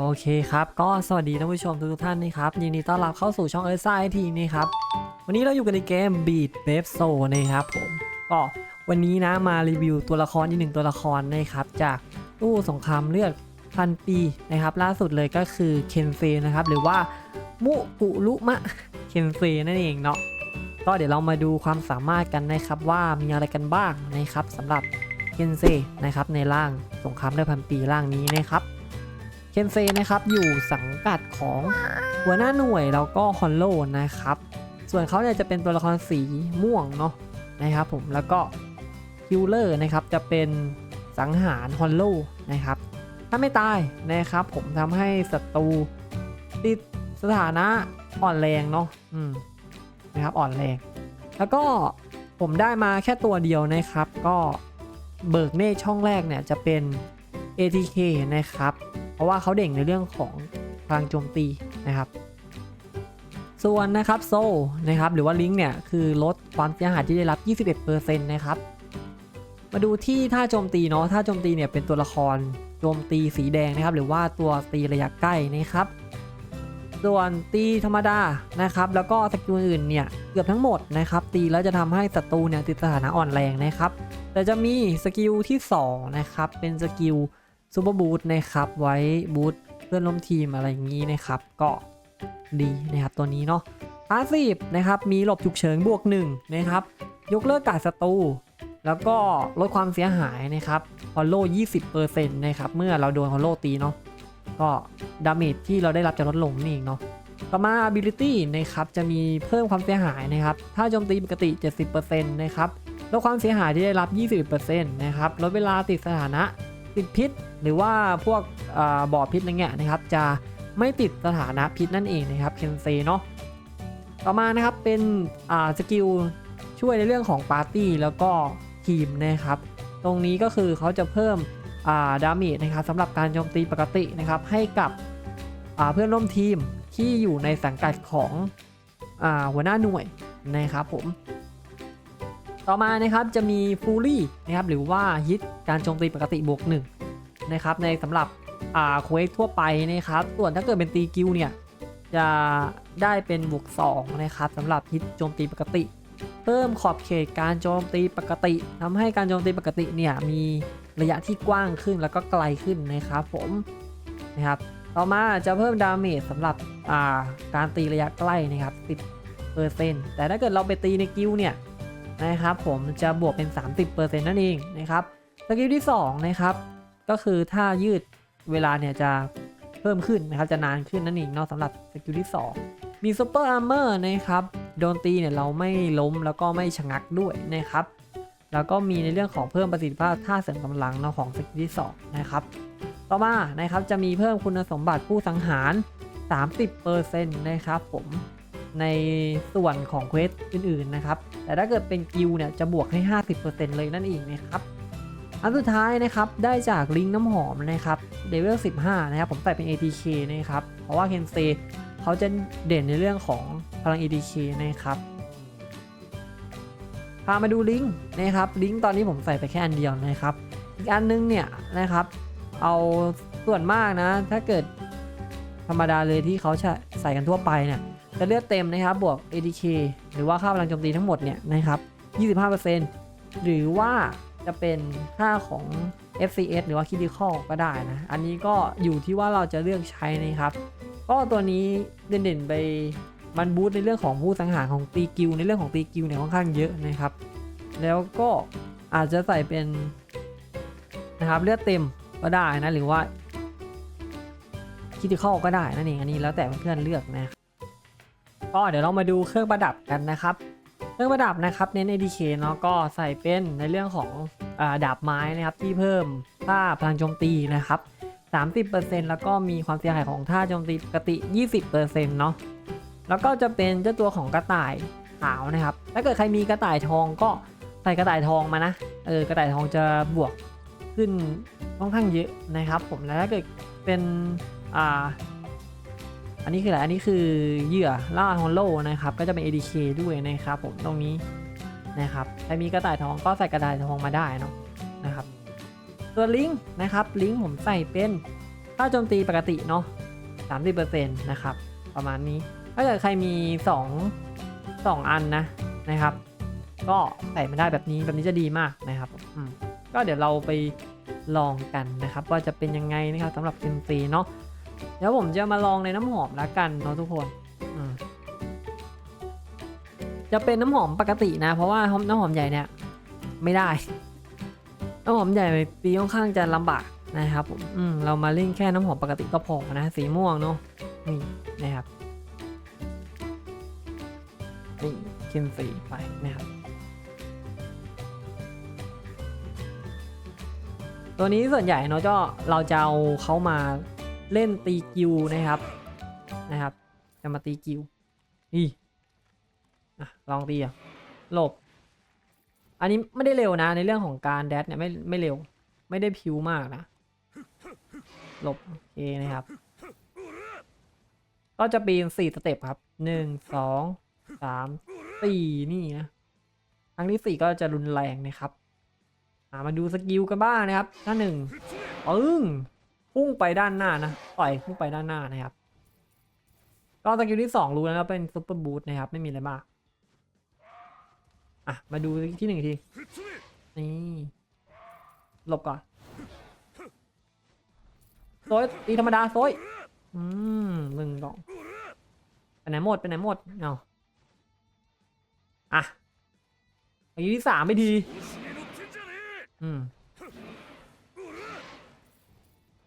โอเคครับ ก็สวัสดีท่านผู้ชมทุกท่านนะครับยินดีต้อนรับเข้าสู่ช่องเออร์ซ่าไอทีนี่ครับ วันนี้เราอยู่กันในเกม Beat b a b e s o นะครับผมก็วันนี้นะมารีวิวตัวละครอีกหนึ่งตัวละครนะครับจากตู้สงครามเลือดพันปีนะครับ ล่าสุดเลยก็คือเคนเซนะครับ หรือว่ามุกุรุมะเคนเซนั่นเองเนาะก็เดี๋ยวเรามาดูความสามารถกันนะครับว่ามีอะไรกันบ้างนะครับสำหรับเคนเซนะครับในร่างสงครามเลือดพันปีร่างนี้นะครับ เคนเซนะครับอยู่สังกัดของหัวหน้าหน่วยแล้วก็ฮอนโลนะครับ ส่วนเขาเนี่ยจะเป็นตัวละครสีม่วงเนาะนะครับผมแล้วก็คิลเลอร์นะครับจะเป็นสังหารฮอนโลนะครับ ถ้าไม่ตายนะครับ ผมทำให้ศัตรูติดสถานะอ่อนแรงเนาะอืมนะครับอ่อนแรง แล้วก็ผมได้มาแค่ตัวเดียวนะครับ ก็เบิกเนตรช่องแรกเนี่ยจะเป็น ATK นะครับ เพราะว่าเขาเด่งในเรื่องของพลังโจมตีนะครับ ส่วนนะครับโซนะครับหรือว่าลิงก์เนี่ยคือลดความเสียหายที่ได้รับ 21%นะครับมาดูที่ท่าโจมตีเนาะท่าโจมตีเนี่ยเป็นตัวละครโจมตีสีแดงนะครับ หรือว่าตัวตีระยะใกล้นะครับ ส่วนตีธรรมดานะครับ แล้วก็สกิลอื่นเนี่ยเกือบทั้งหมดนะครับ ตีแล้วจะทำให้ศัตรูเนี่ยติดสถานะอ่อนแรงนะครับ แต่จะมีสกิลที่สองนะครับเป็นสกิล ซูเปอร์บูทนะครับไว้บูทเพื่อนร่วมทีมอะไรอย่างนี้นะครับ ก็ดีนะครับตัวนี้เนาะพาสซีฟนะครับมีหลบฉุกเฉินบวก1นะครับยกเลิกการศัตรูแล้วก็ลดความเสียหายนะครับฮอลโล่20%นะครับเมื่อเราโดนฮอลโล่ตีเนาะก็ดาเมจที่เราได้รับจะลดลงนี่เองเนาะต่อมา ability นะครับจะมีเพิ่มความเสียหายนะครับถ้าโจมตีปกติ 70%นะครับลดความเสียหายที่ได้รับ 20%นะครับลดเวลาติดสถานะติดพิษ หรือว่าพวกบ่อพิษอะไรเงี้ยนะครับ จะไม่ติดสถานะพิษนั่นเองนะครับเคนเซเนาะต่อมานะครับเป็นสกิลช่วยในเรื่องของปาร์ตี้แล้วก็ทีมนะครับ ตรงนี้ก็คือเขาจะเพิ่มาดาเมจนะครับสำหรับการโจมตีปกตินะครับ ให้กับเพื่อนร่วมทีมที่อยู่ในสังกัดของอหัวหน้าหน่วยนะครับผม ต่อมานะครับจะมีฟูลี่นะครับหรือว่าฮิตการโจมตีปกติบวก1 นะครับในสำหรับอ่าเควสทั่วไปนะครับ ส่วนถ้าเกิดเป็นตีกิลเนี่ยจะได้เป็นบวก2นะครับสำหรับฮิตโจมตีปกติ เพิ่มขอบเขตการโจมตีปกติทำให้การโจมตีปกติเนี่ยมีระยะที่กว้างขึ้นแล้วก็ไกลขึ้นนะครับผมนะครับต่อมาจะเพิ่มดาเมจสำหรับอ่าการตีระยะใกล้นะครับ10%แต่ถ้าเกิดเราไปตีในกิลเนี่ยนะครับผมจะบวกเป็น 30%นั่นเองนะครับสกิลที่2นะครับ ก็คือถ้ายืดเวลาเนี่ยจะเพิ่มขึ้นนะครับจะนานขึ้นนั่นเองเนาะสำหรับสกิลที่ 2 มีซูเปอร์อาร์เมอร์นะครับโดนตีเนี่ยเราไม่ล้มแล้วก็ไม่ชะงักด้วยนะครับ แล้วก็มีในเรื่องของเพิ่มประสิทธิภาพท่าเสริมกำลังเนาะของสกิลที่ 2 นะครับ ต่อมานะครับจะมีเพิ่มคุณสมบัติผู้สังหาร 30%นะครับผมในส่วนของเควสอื่นๆนะครับ แต่ถ้าเกิดเป็นกิลเนี่ยจะบวกให้ 50%เลยนั่นเองนะครับ อันสุดท้ายนะครับได้จากลิงก์น้ำหอมนะครับเลเวล15 นะครับ ผมใส่เป็น ATK นะครับ เพราะว่าเคนเซเขาจะเด่นในเรื่องของพลัง ATK นะครับพามาดูลิงก์นะครับลิงก์ตอนนี้ผมใส่ไปแค่อันเดียวนะครับ อีกอันนึงเนี่ยนะครับ เอาส่วนมากนะ ถ้าเกิดธรรมดาเลยที่เขาใส่กันทั่วไปเนี่ยจะเลือดเต็มนะครับ บวก ADK หรือว่าค่าพลังโจมตีทั้งหมดเนี่ยนะครับ 25%หรือว่า จะเป็นค่าของ FCS หรือว่า Critical ก็ได้นะ อันนี้ก็อยู่ที่ว่าเราจะเลือกใช้นะครับ ก็ตัวนี้เด่นๆไปมันบูตในเรื่องของผู้สังหารของตีกิลในเรื่องของตีกิลเนี่ยค่อนข้างเยอะนะครับ แล้วก็อาจจะใส่เป็นนะครับเลือดเต็มก็ได้นะหรือว่า Critical ก็ได้นั่นเองอันนี้แล้วแต่เพื่อนเลือกนะ ก็เดี๋ยวเรามาดูเครื่องประดับกันนะครับ เรื่องประดับนะครับเน้น ADK เนาะก็ใส่เป็นในเรื่องของอดาบไม้นะครับที่เพิ่มค่าพลังโจมตีนะครับ 30%แล้วก็มีความเสียหายของท่าโจมตีปกติ 20%เนาะแล้วก็จะเป็นเจ้าตัวของกระต่ายขาวนะครับ ถ้าเกิดใครมีกระต่ายทองก็ใส่กระต่ายทองมานะเออกระต่ายทองจะบวกขึ้นค่อนข้างเยอะนะครับ ผมแล้วถ้าเกิดเป็นอ่า อันนี้คืออะไร อันนี้คือเหยื่อล่าฮอลโลนะครับ ก็จะเป็น ADK ด้วยนะครับผมตรงนี้นะครับใครมีกระต่ายทองก็ใส่กระต่ายทองมาได้เนาะนะครับตัวลิงก์นะครับลิงก์ผมใส่เป็นถ้าโจมตีปกติเนาะ30%นะครับประมาณนี้ถ้าเกิดใครมี 2 2 อันนะนะครับ ก็ใส่ม่ได้แบบนี้แบบนี้จะดีมากนะครับอืมก็เดี๋ยวเราไปลองกันนะครับ ว่าจะเป็นยังไงนะครับสำหรับเซนซีเนาะ เดี๋ยวผมจะมาลองในน้ำหอมละกันเนาะทุกคนอืมจะเป็นน้ำหอมปกตินะ เพราะว่าน้ำหอมใหญ่เนี่ย ไม่ได้ น้ำหอมใหญ่ตีค่อนข้างจะลำบากนะครับผมอืมเรามาเล่นแค่น้ำหอมปกติก็พอนะ สีม่วงเนาะนี่นะครับนี่ขึ้นสีไปนะครับตัวนี้ส่วนใหญ่เนาะก็เราจะเอาเขามา เล่นตีกิวนะครับนะครับ จะมาตีกิวนี่อะลองตีอะหลบ อันนี้ไม่ได้เร็วนะ ในเรื่องของการแดดเนี่ยไม่ไม่เร็ว ไม่ได้พิวมากนะ หลบโอเคนะครับ ก็จะปีนสี่สเต็ปครับหนึ่งสองสามสี่นี่นะครั้งที่สี่ก็จะรุนแรงนะครับมาดูสกิลกันบ้างนะครับท่าหนึ่งปึ้ง พุ่งไปด้านหน้านะต่อยพุ่งไปด้านหน้านะครับก็สกิลที่สองรู้แล้วเป็นซุปเปอร์บูทนะครับ ไม่มีอะไรมาก อะ มาดูที่หนึ่งอีกที นี่หลบก่อนโซยตีธรรมดาโซยอืมหนึ่งสองไปไหนหมดไปไหนหมดเอาอะอันนี้ที่สามไม่ดี อืม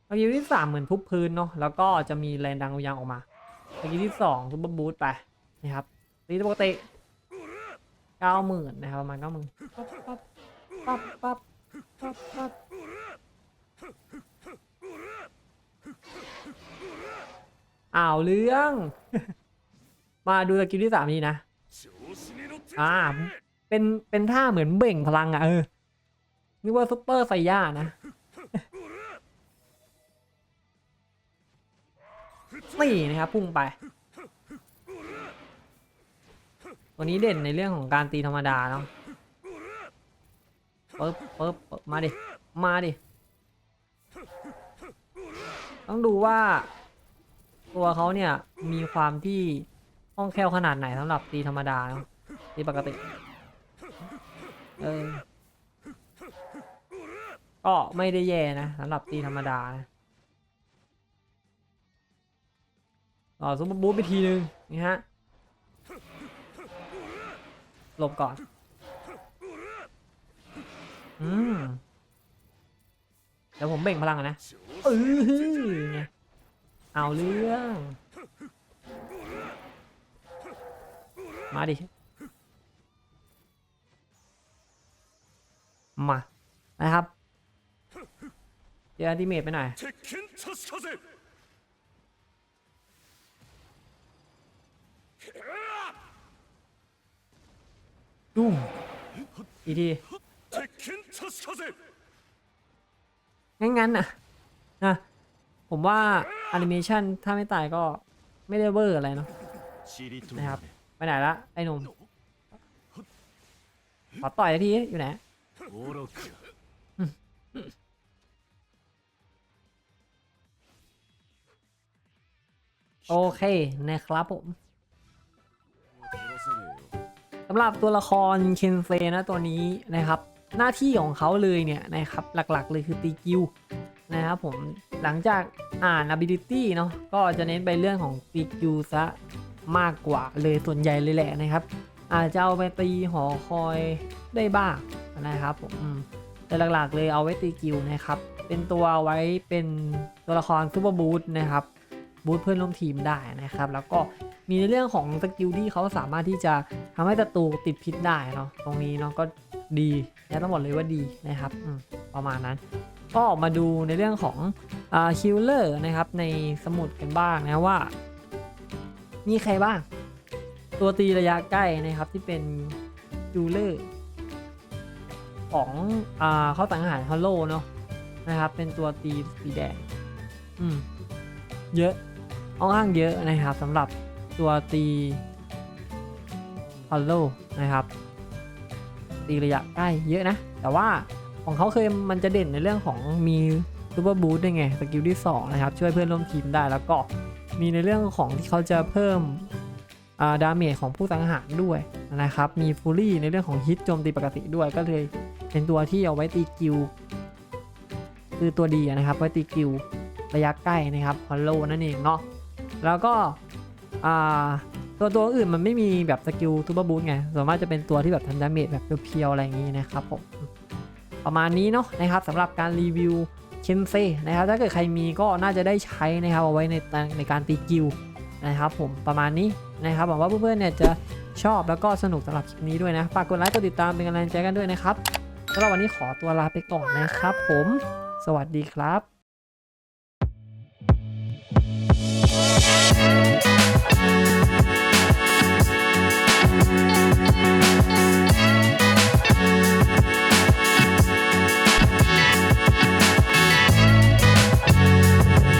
เมื่อกี้ที่สามเหมือนทุบพื้นเนาะแล้วก็จะมีแรงดังยางออกมาเมื่อกี้ที่สองซุปเปอร์บูทไปนะครับตีปกติเก้าหมื่นนะครับประมาณเก้าหมื่นปั๊บปั๊บปั๊บปั๊บปั๊บปั๊บอ้าวเรื่อง มาดูสกิลที่สามนี้นะอ่าเป็นเป็นท่าเหมือนเบ่งพลังอะเออนึกว่าซุปเปอร์ไซย่านะ นี่นะครับพุ่งไปตัวนี้เด่นในเรื่องของการตีธรรมดาเนาะปึ๊บปึ๊บมาดิ มาดิ ต้องดูว่า ตัวเขาเนี่ยมีความที่คล่องแคล่วขนาดไหนสำหรับตีธรรมดาเนาะตีปกติ เออก็ไม่ได้แย่นะสำหรับตีธรรมดานะ ต่อซุปเปอร์บูทไปทีนึงนี่ฮะหลบก่อน อืมเดี๋ยวผมเบ่งพลังนะเออไงเอาเรื่อง มาดิ มา นะครับเดี๋ยวอัลติเมทไปหน่อย ดุ้มอีดีงั้นๆน่ะนะผมว่าแอนิเมชันถ้าไม่ตายก็ไม่ได้เวอร์อะไรเนาะนะครับไปไหนละไอ้หนุ่มขอต่อยทีอยู่ไหนโอเคนะครับผมำหรับตัวละครเคนเซนะตัวนี้นะครับ หน้าที่ของเขาเลยเนี่ยนะครับหลักๆเลยคือตีกิวนะครับผมหลังจากอ่าน ability เนาะก็จะเน้นไปเรื่องของตีกิวซะมากกว่าเลยส่วนใหญ่เลยแหละนะครับ อาจจะเอาไปตีหอคอยได้บ้างนะครับผมแต่หลักๆเลยเอาไว้ตีกิวนะครับ เป็นตัวไว้เป็นตัวละครซูเปอร์บูทนะครับ บูทเพื่อนร่วมทีมได้นะครับ แล้วก็มีในเรื่องของสกิลที่เขาสามารถที่จะทำให้ศัตรูติดพิษได้เนาะตรงนี้เนาะก็ดีและต้องบอกเลยว่าดีนะครับประมาณนั้น ก็ออกมาดูในเรื่องของคิลเลอร์นะครับในสมุดกันบ้างนะว่า มีใครบ้าง ตัวตีระยะใกล้นะครับที่เป็นคิลเลอร์ของอ่าเขาต่างอาหารฮัลโลเนาะนะครับ เป็นตัวตีสีแดง อืม เยอะ อนข้างเยอะนะครับสำหรับตัวตีฮัลโลนะครับตีระยะใกล้เยอะนะ แต่ว่าของเขาเคยมันจะเด่นในเรื่องของมีซูเปอร์บูทด้วยไงสกิลที่สองนะครับ ช่วยเพื่อนร่วมทีมได้แล้วก็มีในเรื่องของที่เขาจะเพิ่มอ่าดาเมจของผู้สังหารด้วยนะครับ มีฟูลี่ในเรื่องของฮิตโจมตีปกติด้วยก็เลยเป็นตัวที่เอาไว้ตีกิลคือตัวดีนะครับ ไว้ตีกิลระยะใกล้นะครับฮอลโลนั่นเองเนาะ แล้วก็ตัวตัวอื่นมันไม่มีแบบสกิลทูเปอร์บูทไงส่วนมากจะเป็นตัวที่แบบทำดาเมจแบบเพียวๆอะไรอย่างนี้นะครับผมประมาณนี้เนาะนะครับสำหรับการรีวิวเคนเซนะครับถ้าเกิดใครมีก็น่าจะได้ใช้นะครับเอาไว้ในในการตีกิลนะครับผมประมาณนี้นะครับหวังว่าเพื่อนๆเนี่ยจะชอบแล้วก็สนุกสำหรับคลิปนี้ด้วยนะฝากกดไลค์กดติดตามเป็นกำลังใจกันด้วยนะครับสำหรับวันนี้ขอตัวลาไปก่อนนะครับผม สวัสดีครับ Thank you.